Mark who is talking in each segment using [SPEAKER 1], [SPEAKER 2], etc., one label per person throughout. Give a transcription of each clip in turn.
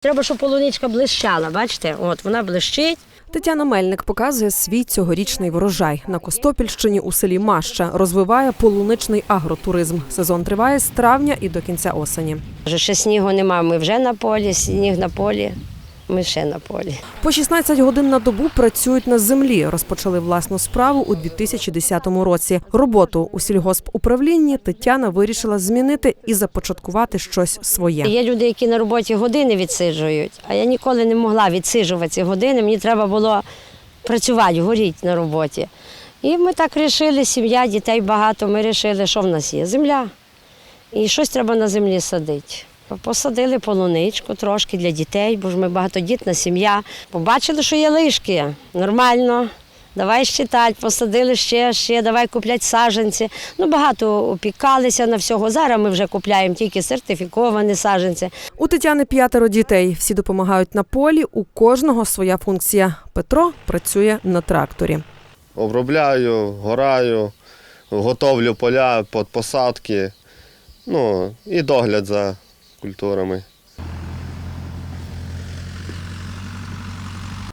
[SPEAKER 1] Треба, щоб полуничка блищала. Бачите, от вона блищить.
[SPEAKER 2] Тетяна Мельник показує свій цьогорічний врожай на Костопільщині у селі Маща. Розвиває полуничний агротуризм. Сезон триває з травня і до кінця осені.
[SPEAKER 1] Вже ще снігу нема, ми вже на полі, сніг на полі, ми ще на полі.
[SPEAKER 2] По 16 годин на добу працюють на землі. Розпочали власну справу у 2010 році. Роботу у сільгоспуправлінні Тетяна вирішила змінити і започаткувати щось своє.
[SPEAKER 1] Є люди, які на роботі години відсиджують, а я ніколи не могла відсиджувати ці години. Мені треба було працювати, горіти на роботі. І ми так вирішили, сім'я, дітей багато. Ми вирішили, що в нас є земля. І щось треба на землі садити. Посадили полуничку трошки для дітей, бо ж ми багатодітна сім'я. Побачили, що є лишки. Нормально. Давай щитати, посадили ще, ще, давай купляти саджанці. Ну, багато опікалися на всього. Зараз ми вже купляємо тільки сертифіковані саджанці.
[SPEAKER 2] У Тетяни п'ятеро дітей. Всі допомагають на полі. У кожного своя функція. Петро працює на тракторі.
[SPEAKER 3] Обробляю, гораю, готовлю поля під посадки, ну і догляд за культурами.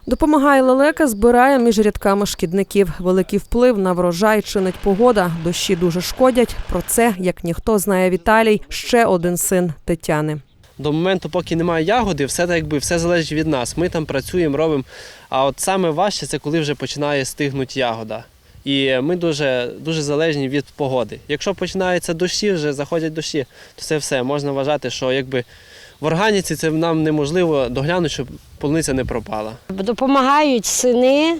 [SPEAKER 2] Допомагає лелека, збирає між рядками шкідників. Великий вплив на врожай чинить погода. Дощі дуже шкодять. Про це, як ніхто знає Віталій, ще один син Тетяни.
[SPEAKER 4] До моменту, поки немає ягоди, все так якби все залежить від нас. Ми там працюємо, робимо. А от саме важче це коли вже починає стигнути ягода. І ми дуже, дуже залежні від погоди. Якщо починаються дощі, вже заходять дощі, то це все можна вважати, що якби в органіці це нам неможливо доглянути, щоб полуниця не пропала.
[SPEAKER 1] Допомагають сини,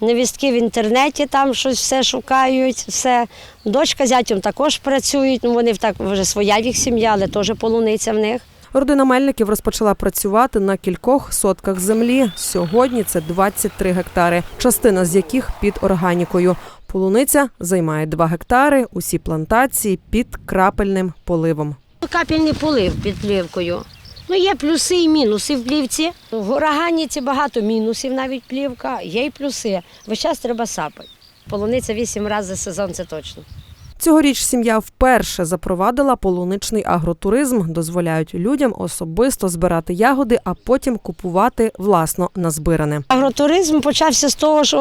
[SPEAKER 1] невістки в інтернеті там щось все шукають. Все. Дочка з зятем також працюють. Ну, вони так вже своя їх сім'я, але теж полуниця в них.
[SPEAKER 2] Родина Мельників розпочала працювати на кількох сотках землі. Сьогодні це 23 гектари, частина з яких під органікою. Полуниця займає 2 гектари. Усі плантації під крапельним поливом.
[SPEAKER 1] Капельний полив під плівкою. Ну, є плюси і мінуси в плівці. В ураганіці багато мінусів навіть плівка, є й плюси. Весь час треба сапати. Полуниця вісім разів за сезон, це точно.
[SPEAKER 2] Цьогоріч сім'я вперше запровадила полуничний агротуризм. Дозволяють людям особисто збирати ягоди, а потім купувати власно назбиране.
[SPEAKER 1] Агротуризм почався з того, що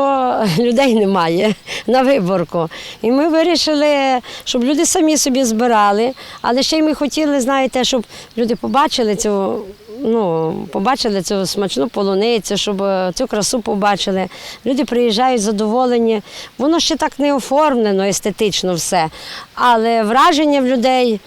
[SPEAKER 1] людей немає на виборку. І ми вирішили, щоб люди самі собі збирали. Але ще й ми хотіли, знаєте, щоб люди побачили цю. Ну, побачили цю смачну полуницю, щоб е, цю красу побачили. Люди приїжджають задоволені. Воно ще так не оформлено естетично все. Але враження в людей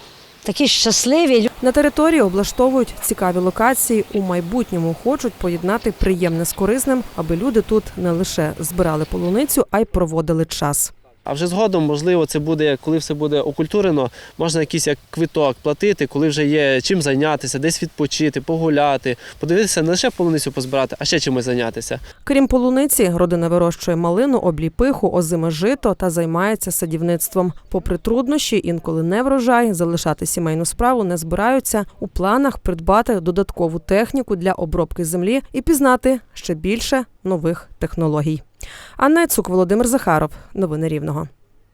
[SPEAKER 1] такі щасливі.
[SPEAKER 2] На території облаштовують цікаві локації. У майбутньому хочуть поєднати приємне з корисним, аби люди тут не лише збирали полуницю, а й проводили час.
[SPEAKER 4] А вже згодом, можливо, це буде, коли все буде окультурено, можна якийсь як квиток платити, коли вже є чим зайнятися, десь відпочити, погуляти, подивитися не лише полуницю позбирати, а ще чимось зайнятися.
[SPEAKER 2] Крім полуниці, родина вирощує малину, обліпиху, озиме жито та займається садівництвом. Попри труднощі, інколи не врожай, залишати сімейну справу не збираються. У планах придбати додаткову техніку для обробки землі і пізнати ще більше нових технологій. Анна Цук, Володимир Захаров. Новини Рівного.